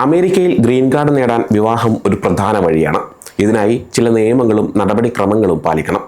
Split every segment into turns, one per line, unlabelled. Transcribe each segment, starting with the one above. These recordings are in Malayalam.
അമേരിക്കയിൽ ഗ്രീൻ കാർഡ് നേടാൻ വിവാഹം ഒരു പ്രധാന വഴിയാണ്. ഇതിനായി ചില നിയമങ്ങളും നടപടിക്രമങ്ങളും പാലിക്കണം.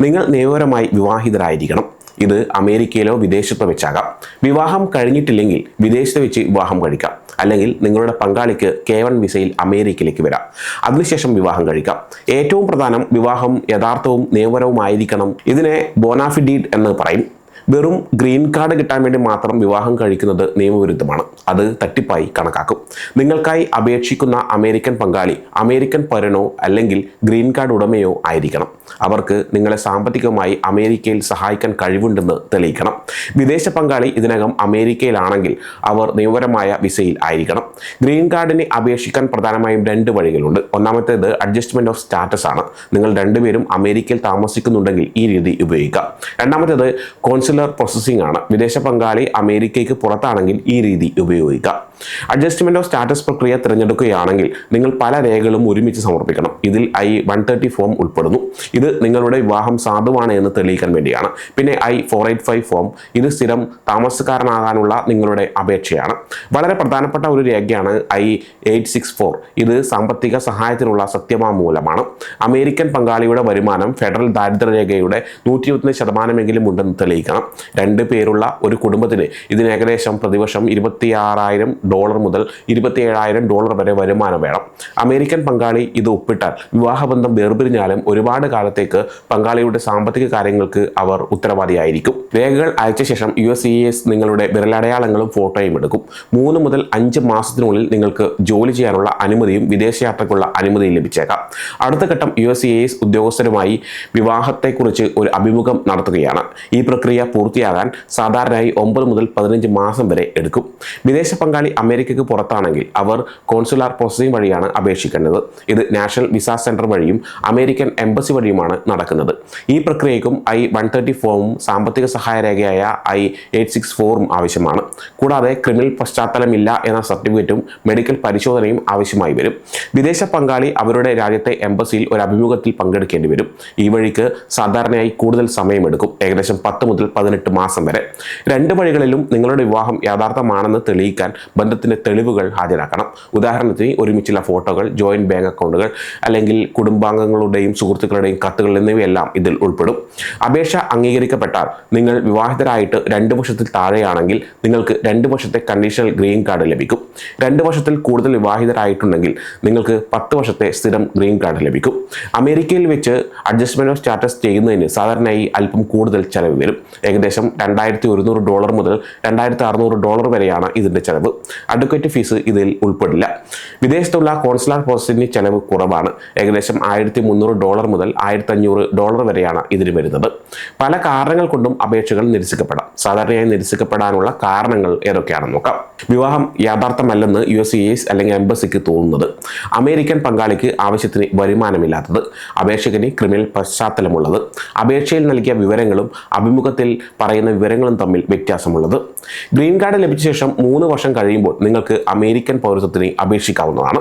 നിങ്ങൾ നിയമപരമായി വിവാഹിതരായിരിക്കണം. ഇത് അമേരിക്കയിലോ വിദേശത്തോ വെച്ചാകാം. വിവാഹം കഴിഞ്ഞിട്ടില്ലെങ്കിൽ വിദേശത്ത് വെച്ച് വിവാഹം കഴിക്കാം. അല്ലെങ്കിൽ നിങ്ങളുടെ പങ്കാളിക്ക് കെ വൺ വിസയിൽ അമേരിക്കയിലേക്ക് വരാം. അതിനുശേഷം വിവാഹം കഴിക്കാം. ഏറ്റവും പ്രധാനം വിവാഹം യഥാർത്ഥവും നിയമപരവുമായിരിക്കണം. ഇതിനെ ബോനാഫിഡീഡ് എന്ന് പറയും. വെറും ഗ്രീൻ കാർഡ് കിട്ടാൻ വേണ്ടി മാത്രം വിവാഹം കഴിക്കുന്നത് നിയമവിരുദ്ധമാണ്. അത് തട്ടിപ്പായി കണക്കാക്കും. നിങ്ങൾക്കായി അപേക്ഷിക്കുന്ന അമേരിക്കൻ പങ്കാളി അമേരിക്കൻ പൗരനോ അല്ലെങ്കിൽ ഗ്രീൻ കാർഡ് ഉടമയോ ആയിരിക്കണം. അവർക്ക് നിങ്ങളെ സാമ്പത്തികമായി അമേരിക്കയിൽ സഹായിക്കാൻ കഴിവുണ്ടെന്ന് തെളിയിക്കണം. വിദേശ പങ്കാളി ഇതിനകം അമേരിക്കയിലാണെങ്കിൽ അവർ നിയമപരമായ വിസയിൽ ആയിരിക്കണം. ഗ്രീൻ കാർഡിന് അപേക്ഷിക്കാൻ പ്രധാനമായും രണ്ട് വഴികളുണ്ട്. ഒന്നാമത്തേത് അഡ്ജസ്റ്റ്മെന്റ് ഓഫ് സ്റ്റാറ്റസ് ആണ്. നിങ്ങൾ രണ്ടുപേരും അമേരിക്കയിൽ താമസിക്കുന്നുണ്ടെങ്കിൽ ഈ രീതി ഉപയോഗിക്കാം. രണ്ടാമത്തേത് കോൺസുലർ പ്രോസസ്സിംഗ് ആണ്. വിദേശ പങ്കാളി അമേരിക്കയ്ക്ക് പുറത്താണെങ്കിൽ ഈ രീതി ഉപയോഗിക്കാം. അഡ്ജസ്റ്റ്മെന്റ് ഓഫ് സ്റ്റാറ്റസ് പ്രക്രിയ തിരഞ്ഞെടുക്കുകയാണെങ്കിൽ നിങ്ങൾ പല രേഖകളും ഒരുമിച്ച് സമർപ്പിക്കണം. ഇതിൽ ഐ വൺ തേർട്ടി ഫോം ഉൾപ്പെടുന്നു. ഇത് നിങ്ങളുടെ വിവാഹം സാധുവാണ് എന്ന് തെളിയിക്കാൻ വേണ്ടിയാണ്. പിന്നെ I four eight five form ഇത് സ്ഥിരം താമസക്കാരനാകാനുള്ള നിങ്ങളുടെ അപേക്ഷയാണ്. വളരെ പ്രധാനപ്പെട്ട ഒരു രേഖയാണ് ഐ എയ്റ്റ് സിക്സ് ഫോർ ഇത് സാമ്പത്തിക സഹായത്തിനുള്ള സത്യവാങ്മൂലമാണ്. അമേരിക്കൻ പങ്കാളിയുടെ വരുമാനം ഫെഡറൽ ദാരിദ്ര്യരേഖയുടെ നൂറ്റി ഇരുപത്തിന് ശതമാനമെങ്കിലും ഉണ്ടെന്ന് തെളിയിക്കണം. രണ്ട് പേരുള്ള ഒരു കുടുംബത്തിന് ഇതിന് ഏകദേശം പ്രതിവർഷം ഇരുപത്തി ആറായിരം ഡോളർ മുതൽ ഇരുപത്തി ഏഴായിരം ഡോളർ വരെ വരുമാനം വേണം. അമേരിക്കൻ പങ്കാളി ഇത് ഒപ്പിട്ടാൽ വിവാഹബന്ധം വേർപിരിഞ്ഞാലും ഒരുപാട് കാലത്തേക്ക് പങ്കാളിയുടെ സാമ്പത്തിക കാര്യങ്ങൾക്ക് അവർ ഉത്തരവാദിയായിരിക്കും. രേഖകൾ അയച്ച ശേഷം യു എസ് എസ് നിങ്ങളുടെ വിരലടയാളങ്ങളും ഫോട്ടോയും എടുക്കും. മൂന്ന് മുതൽ അഞ്ച് മാസത്തിനുള്ളിൽ നിങ്ങൾക്ക് ജോലി ചെയ്യാനുള്ള അനുമതിയും വിദേശയാത്രയ്ക്കുള്ള അനുമതിയും ലഭിച്ചേക്കാം. അടുത്ത ഘട്ടം യു എസ് എസ് ഉദ്യോഗസ്ഥരുമായി വിവാഹത്തെക്കുറിച്ച് ഒരു അഭിമുഖം നടത്തുകയാണ്. ഈ പ്രക്രിയ പൂർത്തിയാകാൻ സാധാരണയായി ഒമ്പത് മുതൽ പതിനഞ്ച് മാസം വരെ എടുക്കും. വിദേശ പങ്കാളി അമേരിക്കയ്ക്ക് പുറത്താണെങ്കിൽ അവർ കോൺസുലാർ പ്രോസസിംഗ് വഴിയാണ് അപേക്ഷിക്കേണ്ടത്. ഇത് നാഷണൽ വിസ സെന്റർ വഴിയും അമേരിക്കൻ എംബസി വഴിയുമാണ് നടക്കുന്നത്. ഈ പ്രക്രിയയ്ക്കും ഐ വൺ തേർട്ടി ഫോമും സാമ്പത്തിക സഹായ രേഖയായ ഐ എയ്റ്റ് സിക്സ് ഫോറും ആവശ്യമാണ്. കൂടാതെ ക്രിമിനൽ പശ്ചാത്തലമില്ല എന്ന സർട്ടിഫിക്കറ്റും മെഡിക്കൽ പരിശോധനയും ആവശ്യമായി വരും. വിദേശ പങ്കാളി അവരുടെ രാജ്യത്തെ എംബസിയിൽ ഒരു അഭിമുഖത്തിൽ പങ്കെടുക്കേണ്ടി വരും. ഈ വഴിക്ക് സാധാരണയായി കൂടുതൽ സമയമെടുക്കും ഏകദേശം പത്ത് മുതൽ പതിനെട്ട് മാസം വരെ. രണ്ട് വഴികളിലും നിങ്ങളുടെ വിവാഹം യാഥാർത്ഥ്യമാണെന്ന് തെളിയിക്കാൻ ബന്ധത്തിന്റെ തെളിവുകൾ ഹാജരാക്കണം. ഉദാഹരണത്തിന് ഒരുമിച്ചുള്ള ഫോട്ടോകൾ ജോയിന്റ് ബാങ്ക് അക്കൗണ്ടുകൾ അല്ലെങ്കിൽ കുടുംബാംഗങ്ങളുടെയും സുഹൃത്തുക്കളുടെയും കത്തുകൾ എന്നിവയെല്ലാം ഇതിൽ ഉൾപ്പെടും. അപേക്ഷ അംഗീകരിക്കപ്പെട്ടാൽ നിങ്ങൾ വിവാഹിതരായിട്ട് രണ്ട് വർഷത്തിൽ താഴെയാണെങ്കിൽ നിങ്ങൾക്ക് രണ്ട് വർഷത്തെ കണ്ടീഷണൽ ഗ്രീൻ കാർഡ് ലഭിക്കും. രണ്ട് വർഷത്തിൽ കൂടുതൽ വിവാഹിതരായിട്ടുണ്ടെങ്കിൽ നിങ്ങൾക്ക് പത്ത് വർഷത്തെ സ്ഥിരം ഗ്രീൻ കാർഡ് ലഭിക്കും. അമേരിക്കയിൽ വെച്ച് അഡ്ജസ്റ്റ്മെന്റ് ഓഫ് സ്റ്റാറ്റസ് ചെയ്യുന്നതിന് സാധാരണയായി അല്പം കൂടുതൽ ചെലവ് വരും. ഏകദേശം രണ്ടായിരത്തി ഒരുന്നൂറ് ഡോളർ മുതൽ രണ്ടായിരത്തി അറുന്നൂറ് ഡോളർ വരെയാണ് ഇതിന്റെ ചെലവ്. അഡ്വക്കേറ്റ് ഫീസ് ഇതിൽ ഉൾപ്പെടില്ല. വിദേശത്തുള്ള കോൺസുലാർ പ്രോസസ്സിന് ചെലവ് കുറവാണ്. ഏകദേശം ആയിരത്തി മുന്നൂറ് ഡോളർ മുതൽ ആയിരത്തി അഞ്ഞൂറ് ഡോളർ വരെയാണ് ഇതിന് വരുന്നത്. പല കാരണങ്ങൾ കൊണ്ടും അപേക്ഷകൾ നിരസിക്കപ്പെടാം. സാധാരണയായി നിരസിക്കപ്പെടാനുള്ള കാരണങ്ങൾ ഏതൊക്കെയാണെന്ന് നോക്കാം. വിവാഹം യാഥാർത്ഥമല്ലെന്ന് യു എസ് എസ് അല്ലെങ്കിൽ എംബസിക്ക് തോന്നുന്നത്. അമേരിക്കൻ പങ്കാളിക്ക് ആവശ്യത്തിന് വരുമാനമില്ലാത്തത്. അപേക്ഷകന് ക്രിമിനൽ പശ്ചാത്തലമുള്ളത്. അപേക്ഷയിൽ നൽകിയ വിവരങ്ങളും അഭിമുഖത്തിൽ പറയുന്ന വിവരങ്ങളും തമ്മിൽ വ്യത്യാസമുള്ളത്. ഗ്രീൻ കാർഡ് ലഭിച്ച ശേഷം മൂന്ന് വർഷം കഴിയുമ്പോൾ നിങ്ങൾക്ക് അമേരിക്കൻ പൗരത്വത്തിന് അപേക്ഷിക്കാവുന്നതാണ്.